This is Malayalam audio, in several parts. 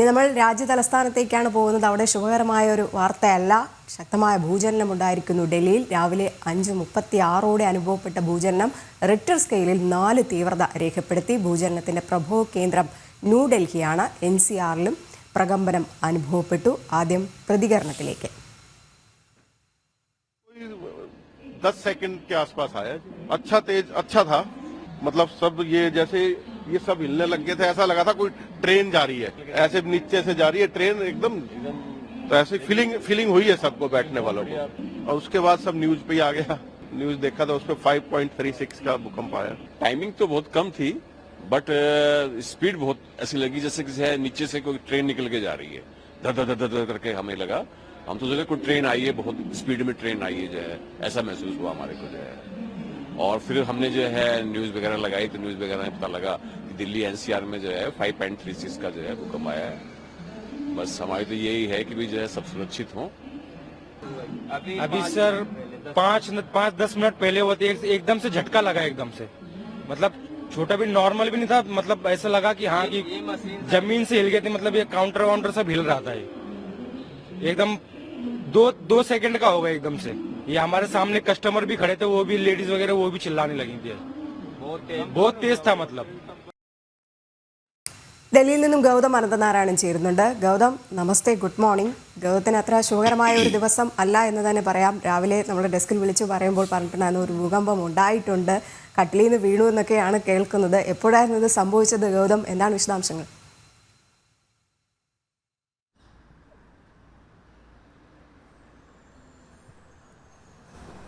ഇനി നമ്മൾ രാജ്യ തലസ്ഥാനത്തേക്കാണ് പോകുന്നത് അവിടെ ശുഭകരമായ ഒരു വാർത്തയല്ല ശക്തമായ ഭൂചലനം ഉണ്ടായിരിക്കുന്നു ഡൽഹിയിൽ രാവിലെ അഞ്ച് മുപ്പത്തി ആറോടെ അനുഭവപ്പെട്ട ഭൂചലനം റിക്ടർ സ്കെയിലിൽ നാല് തീവ്രത രേഖപ്പെടുത്തി ഭൂചലനത്തിന്റെ പ്രഭവ കേന്ദ്രം ന്യൂഡൽഹിയാണ് എൻ സി ആറിലും പ്രകമ്പനം അനുഭവപ്പെട്ടു ആദ്യം പ്രതികരണത്തിലേക്ക് दस सेकंड के आसपास आया अच्छा तेज अच्छा था मतलब सब ये जैसे ये सब हिलने लग गए थे। ऐसा लगा था कोई ट्रेन जा रही है। ऐसे नीचे से जा रही है ट्रेन, एकदम तो ऐसे फीलिंग फीलिंग हुई है सबको बैठने वालों को। और उसके बाद सब न्यूज़ पे ही आ गया। न्यूज़ देखा था उसपे 5.36 का भूकंप आया। टाइमिंग तो बहुत कम थी बट स्पीड बहुत ऐसी लगी जैसे किसी है नीचे से कोई ट्रेन निकल के जा रही है। धर धर धर करके हमें लगा। हम तो सोचे कोई ट्रेन आई है, बहुत स्पीड में ट्रेन आई है, जो है। ऐसा महसूस हुआ हमारे को, जो है। और फिर हमने जो है न्यूज़ वगैरह लगाई तो न्यूज़ वगैरह में पता लगा कि दिल्ली एनसीआर में जो है 5.36 का जो है भूकंप आया है। बस हमारी तो यही है कि भी जो है सब सुरक्षित हों। अभी सर पाँच पाँच दस मिनट पहले हुआ था एक, एकदम से झटका लगा एकदम से। मतलब छोटा भी नॉर्मल भी नहीं था मतलब ऐसा लगा कि हाँ कि ज़मीन से हिल गए थे मतलब ये काउंटर वाउंटर सब हिल रहा था ये। एकदम दो दो सेकंड का होगा एकदम से। ये हमारे सामने कस्टमर भी खड़े थे वो भी लेडीज वगैरह वो भी चिल्लाने लगी थी बहुत तेज था मतलब ഡൽഹിയിൽ നിന്നും ഗൗതം അനന്തനാരായണൻ ചേരുന്നുണ്ട് ഗൗതം നമസ്തേ ഗുഡ് മോർണിംഗ് ഗൗതത്തിന് അത്ര ശുഭകരമായ ഒരു ദിവസം അല്ല എന്ന് തന്നെ പറയാം രാവിലെ നമ്മുടെ ഡെസ്കിൽ വിളിച്ച് പറയുമ്പോൾ പറഞ്ഞിട്ടുണ്ടായിരുന്നു ഒരു ഭൂകമ്പം ഉണ്ടായിട്ടുണ്ട് കട്ടിലിൽ നിന്ന് വീണു എന്നൊക്കെയാണ് കേൾക്കുന്നത് എപ്പോഴായിരുന്നു ഇത് സംഭവിച്ചത് ഗൗതം എന്താണ് വിശദാംശങ്ങൾ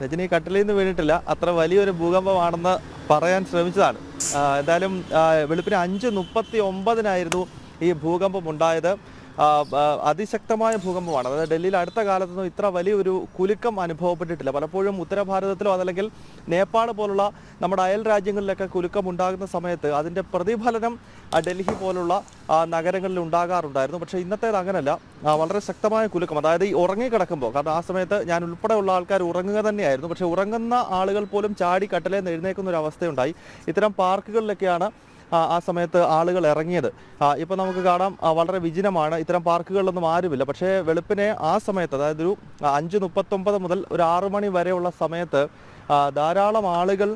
രജനി കട്ടിലിൽ നിന്ന് വീണിട്ടില്ല. അത്ര വലിയൊരു ഭൂകമ്പമാണെന്ന് പറയാൻ ശ്രമിച്ചതാണ്. എന്തായാലും വെളുപ്പിന് അഞ്ച് മുപ്പത്തി ഒമ്പതിനായിരുന്നു ഈ ഭൂകമ്പം ഉണ്ടായത് അതിശക്തമായ ഭൂകമ്പമാണ്. അതായത് ഡൽഹിയിൽ അടുത്ത കാലത്തൊന്നും ഇത്ര വലിയൊരു കുലുക്കം അനുഭവപ്പെട്ടിട്ടില്ല. പലപ്പോഴും ഉത്തരഭാരതത്തിലോ അതല്ലെങ്കിൽ നേപ്പാൾ പോലുള്ള നമ്മുടെ അയൽ രാജ്യങ്ങളിലൊക്കെ കുലുക്കം ഉണ്ടാകുന്ന സമയത്ത് അതിന്റെ പ്രതിഫലനം ഡൽഹി പോലുള്ള നഗരങ്ങളിൽ ഉണ്ടാകാറുണ്ടായിരുന്നു. പക്ഷേ ഇന്നത്തേത് അങ്ങനല്ല. വളരെ ശക്തമായ കുലുക്കം. അതായത് ഈ ഉറങ്ങിക്കിടക്കുമ്പോൾ കാരണം ആ സമയത്ത് ഞാൻ ഉൾപ്പെടെയുള്ള ആൾക്കാർ ഉറങ്ങുക തന്നെയായിരുന്നു. പക്ഷേ ഉറങ്ങുന്ന ആളുകൾ പോലും ചാടി കട്ടലേന്ന് എഴുന്നേക്കുന്ന ഒരു അവസ്ഥയുണ്ടായി. ഇത്തരം പാർക്കുകളിലൊക്കെയാണ് ആ, സമയത്ത് ആളുകൾ ഇറങ്ങിയത്. ഇപ്പം നമുക്ക് കാണാം വളരെ വിജനമാണ്. ഇത്തരം പാർക്കുകളിലൊന്നും ആരുമില്ല. പക്ഷേ വെളുപ്പിനെ ആ സമയത്ത് അതായത് ഒരു അഞ്ച് മുപ്പത്തൊമ്പത് മുതൽ ഒരു ആറു മണി വരെയുള്ള സമയത്ത് ധാരാളം ആളുകൾ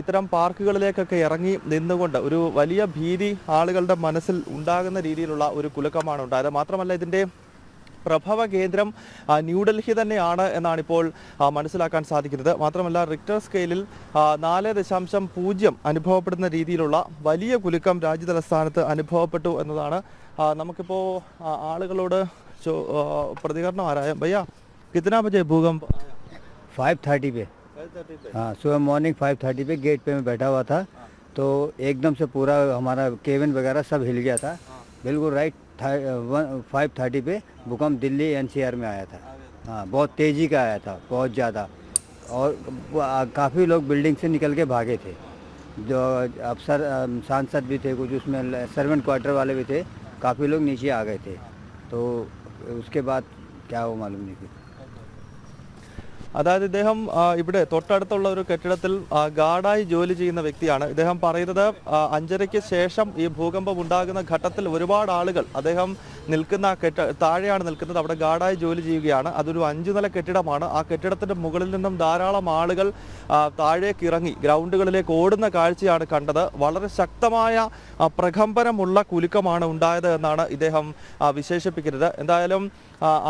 ഇത്തരം പാർക്കുകളിലേക്കൊക്കെ ഇറങ്ങി നിന്നുകൊണ്ട് ഒരു വലിയ ഭീതി ആളുകളുടെ മനസ്സിൽ ഉണ്ടാകുന്ന രീതിയിലുള്ള ഒരു കുലുക്കമാണ് ഉണ്ടായത്. മാത്രമല്ല ഇതിന്റെ പ്രഭവ കേന്ദ്രം ആ, ന്യൂഡൽഹി തന്നെയാണ് എന്നാണ് ഇപ്പോൾ ആ, മനസ്സിലാക്കാൻ സാധിക്കുന്നത് മാത്രമല്ല റിക്ടർ സ്കെയിലിൽ ആ, നാല് ദശാംശം പൂജ്യം അനുഭവപ്പെടുന്ന രീതിയിലുള്ള വലിയ കുലുക്കം രാജ്യതലസ്ഥാനത്ത് അനുഭവപ്പെട്ടു എന്നതാണ് ആ, നമുക്കിപ്പോൾ ആ, ആളുകളോട് ചോ- ആ, പ്രതികരണം ആരായ ഭയ്യ കിത്തനാ ബജെ ഭൂകമ്പ് फाइव थर्टी पे हाँ सुबह मॉर्निंग फाइव थर्टी पे गेट पे मैं बैठा हुआ था तो एकदम से पूरा हमारा केबिन वगैरह सब हिल गया था बिल्कुल राइट फाइव थर्टी पे भूकंप दिल्ली एनसीआर में आया था। हाँ बहुत तेज़ी का आया था, बहुत ज़्यादा। और काफ़ी लोग बिल्डिंग से निकल के भागे थे। जो, अफसर सांसद भी थे, कुछ उसमें सर्वेंट क्वार्टर वाले भी थे, काफ़ी लोग नीचे आ गए थे। तो उसके बाद क्या वो मालूम नहीं। फिर അതായത് ഇദ്ദേഹം ഇവിടെ തൊട്ടടുത്തുള്ള ഒരു കെട്ടിടത്തിൽ ഗാർഡായി ജോലി ചെയ്യുന്ന വ്യക്തിയാണ്. ഇദ്ദേഹം പറയുന്നത് അഞ്ചരയ്ക്ക് ശേഷം ഈ ഭൂകമ്പം ഉണ്ടാകുന്ന ഘട്ടത്തിൽ ഒരുപാട് ആളുകൾ അദ്ദേഹം നിൽക്കുന്ന കെട്ട താഴെയാണ് നിൽക്കുന്നത് അവിടെ ഗാർഡായി ജോലി ചെയ്യുകയാണ്. അതൊരു അഞ്ചു നില കെട്ടിടമാണ്. ആ കെട്ടിടത്തിന്റെ മുകളിൽ നിന്നും ധാരാളം ആളുകൾ താഴേക്ക് ഇറങ്ങി ഗ്രൗണ്ടുകളിലേക്ക് ഓടുന്ന കാഴ്ചയാണ് കണ്ടത്. വളരെ ശക്തമായ പ്രകമ്പനമുള്ള കുലുക്കമാണ് ഉണ്ടായത് എന്നാണ് ഇദ്ദേഹം വിശേഷിപ്പിക്കുന്നത്. എന്തായാലും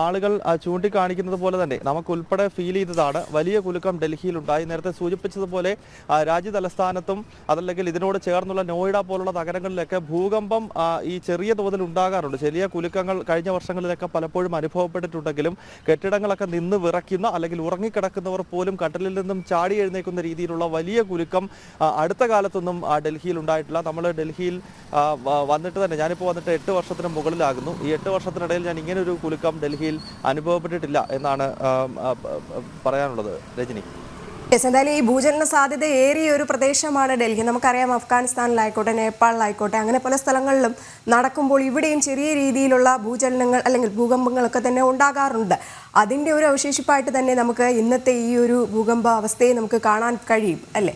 ആളുകൾ ചൂണ്ടിക്കാണിക്കുന്നത് പോലെ തന്നെ നമുക്കുൾപ്പെടെ ഫീൽ ചെയ്തതാണ്. വലിയ കുലുക്കം ഡൽഹിയിൽ ഉണ്ടായി നേരത്തെ സൂചിപ്പിച്ചതുപോലെ രാജ്യ തലസ്ഥാനത്തും അതല്ലെങ്കിൽ ഇതിനോട് ചേർന്നുള്ള നോയിഡ പോലുള്ള നഗരങ്ങളിലൊക്കെ ഭൂകമ്പം ഈ ചെറിയ തോതിൽ ഉണ്ടാകാറുണ്ട്. ചെറിയ കുലുക്കങ്ങൾ കഴിഞ്ഞ വർഷങ്ങളിലൊക്കെ പലപ്പോഴും അനുഭവപ്പെട്ടിട്ടുണ്ടെങ്കിലും കെട്ടിടങ്ങളൊക്കെ നിന്ന് വിറയ്ക്കുന്ന അല്ലെങ്കിൽ ഉറങ്ങിക്കിടക്കുന്നവർ പോലും കട്ടലിൽ നിന്നും ചാടി എഴുന്നേക്കുന്ന രീതിയിലുള്ള വലിയ കുലുക്കം അടുത്ത കാലത്തൊന്നും ഡൽഹിയിൽ ഉണ്ടായിട്ടില്ല നമ്മൾ ഡൽഹിയിൽ വന്നിട്ട് തന്നെ ഞാനിപ്പോൾ വന്നിട്ട് എട്ട് വർഷത്തിന് മുകളിലാകുന്നു. ഈ എട്ട് വർഷത്തിനിടയിൽ ഞാൻ ഇങ്ങനെ ഒരു കുലുക്കം ഡൽഹിയിൽ അനുഭവപ്പെട്ടിട്ടില്ല എന്നാണ് പറയാനുള്ളത് രജനി. യെസ് എന്തായാലും ഈ ഭൂചലന സാധ്യത ഏറിയ ഒരു പ്രദേശമാണ് ഡൽഹി. നമുക്കറിയാം അഫ്ഗാനിസ്ഥാനിലായിക്കോട്ടെ നേപ്പാളിലായിക്കോട്ടെ അങ്ങനെ പല സ്ഥലങ്ങളിലും നടക്കുമ്പോൾ ഇവിടെയും ചെറിയ രീതിയിലുള്ള ഭൂചലനങ്ങൾ അല്ലെങ്കിൽ ഭൂകമ്പങ്ങളൊക്കെ തന്നെ ഉണ്ടാകാറുണ്ട്. അതിന്റെ ഒരു അവശേഷിപ്പായിട്ട് തന്നെ നമുക്ക് ഇന്നത്തെ ഈ ഒരു ഭൂകമ്പ അവസ്ഥയെ നമുക്ക് കാണാൻ കഴിയും അല്ലേ?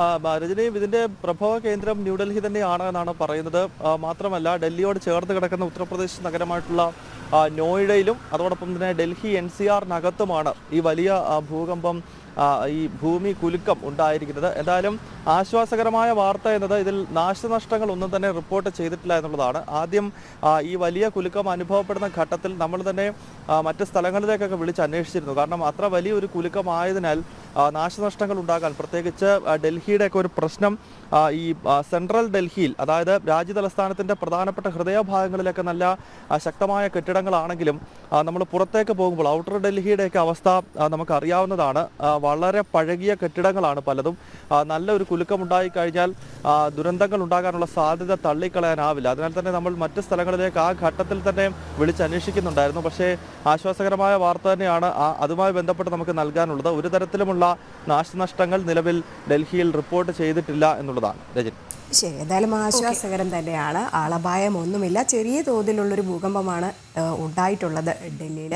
ആ ആ, ബ- രജനി ഇതിന്റെ പ്രഭവ കേന്ദ്രം ന്യൂഡൽഹി തന്നെയാണ് എന്നാണ് പറയുന്നത്. മാത്രമല്ല ഡൽഹിയോട് ചേർത്ത് കിടക്കുന്ന ഉത്തർപ്രദേശ് നഗരമായിട്ടുള്ള നോയിഡയിലും അതോടൊപ്പം തന്നെ ഡൽഹി എൻ സി ആറിനകത്തുമാണ് ഈ വലിയ ഭൂകമ്പം ഈ ഭൂമി കുലുക്കം ഉണ്ടായിരിക്കുന്നത്. എന്തായാലും ആശ്വാസകരമായ വാർത്ത എന്നത് ഇതിൽ നാശനഷ്ടങ്ങൾ ഒന്നും തന്നെ റിപ്പോർട്ട് ചെയ്തിട്ടില്ല എന്നുള്ളതാണ്. ആദ്യം ഈ വലിയ കുലുക്കം അനുഭവപ്പെടുന്ന ഘട്ടത്തിൽ നമ്മൾ തന്നെ മറ്റ് സ്ഥലങ്ങളിലേക്കൊക്കെ വിളിച്ച് അന്വേഷിച്ചിരുന്നു. കാരണം അത്ര വലിയൊരു കുലുക്കമായതിനാൽ നാശനഷ്ടങ്ങൾ ഉണ്ടാകാൻ പ്രത്യേകിച്ച് ഡൽഹിയുടെയൊക്കെ ഒരു പ്രശ്നം ഈ സെൻട്രൽ ഡൽഹിയിൽ അതായത് രാജ്യതലസ്ഥാനത്തിന്റെ പ്രധാനപ്പെട്ട ഹൃദയഭാഗങ്ങളിലൊക്കെ നല്ല ശക്തമായ കെട്ടിടങ്ങളാണെങ്കിലും നമ്മൾ പുറത്തേക്ക് പോകുമ്പോൾ ഔട്ടർ ഡൽഹിയുടെയൊക്കെ അവസ്ഥ നമുക്കറിയാവുന്നതാണ്. വളരെ പഴകിയ കെട്ടിടങ്ങളാണ് പലതും. നല്ലൊരു കുലുക്കമുണ്ടായി കഴിഞ്ഞാൽ ദുരന്തങ്ങൾ ഉണ്ടാകാനുള്ള സാധ്യത തള്ളിക്കളയാനാവില്ല. അതിനാൽ തന്നെ നമ്മൾ മറ്റ് സ്ഥലങ്ങളിലേക്ക് ആ ഘട്ടത്തിൽ തന്നെ വിളിച്ചന്വേഷിക്കുന്നുണ്ടായിരുന്നു. പക്ഷേ ആശ്വാസകരമായ വാർത്ത തന്നെയാണ് അതുമായി ബന്ധപ്പെട്ട് നമുക്ക് നൽകാനുള്ളത്. ഒരു തരത്തിലുമുള്ള നാശനഷ്ടങ്ങൾ നിലവിൽ ഡൽഹിയിൽ റിപ്പോർട്ട് ചെയ്തിട്ടില്ല എന്നുള്ളതാണ്. രജനി. ശരി എന്തായാലും ആശ്വാസകരം തന്നെയാണ്. ആളപായം ഒന്നുമില്ല. ചെറിയ തോതിലുള്ളൊരു ഭൂകമ്പമാണ് ഉണ്ടായിട്ടുള്ളത് ഡൽഹിയിൽ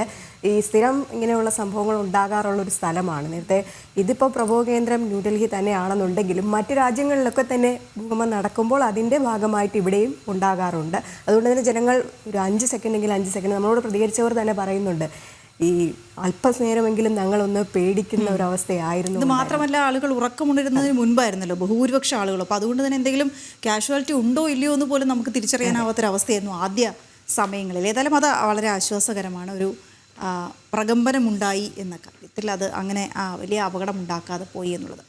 ഈ സ്ഥിരം ഇങ്ങനെയുള്ള സംഭവങ്ങൾ ഉണ്ടാകാറുള്ള ഒരു സ്ഥലമാണ്. നേരത്തെ ഇതിപ്പോൾ പ്രഭവ കേന്ദ്രം ന്യൂഡൽഹി തന്നെയാണെന്നുണ്ടെങ്കിലും മറ്റ് രാജ്യങ്ങളിലൊക്കെ തന്നെ ഭൂകമ്പം നടക്കുമ്പോൾ അതിന്റെ ഭാഗമായിട്ട് ഇവിടെയും ഉണ്ടാകാറുണ്ട്. അതുകൊണ്ട് തന്നെ ജനങ്ങൾ ഒരു അഞ്ച് സെക്കൻഡെങ്കിൽ അഞ്ച് സെക്കൻഡ് നമ്മളോട് പ്രതികരിച്ചവർ തന്നെ പറയുന്നുണ്ട്. ഈ അല്പനേരമെങ്കിലും ഞങ്ങളൊന്ന് പേടിക്കുന്ന ഒരവസ്ഥയായിരുന്നു ഇത് മാത്രമല്ല ആളുകൾ ഉറക്കമുണ്ടിരുന്നതിന് മുൻപായിരുന്നല്ലോ ബഹുഭൂരിപക്ഷം ആളുകൾ. അപ്പോൾ അതുകൊണ്ട് തന്നെ എന്തെങ്കിലും കാഷ്വാലിറ്റി ഉണ്ടോ ഇല്ലയോ എന്ന് പോലും നമുക്ക് തിരിച്ചറിയാനാവാത്തൊരവസ്ഥയായിരുന്നു ആദ്യ സമയങ്ങളിൽ. ഏതായാലും അത് വളരെ ആശ്വാസകരമാണ്. ഒരു പ്രകമ്പനമുണ്ടായി എന്ന കാര്യത്തിൽ അത് അങ്ങനെ ആ, വലിയ അപകടം ഉണ്ടാക്കാതെ പോയി എന്നുള്ളത്.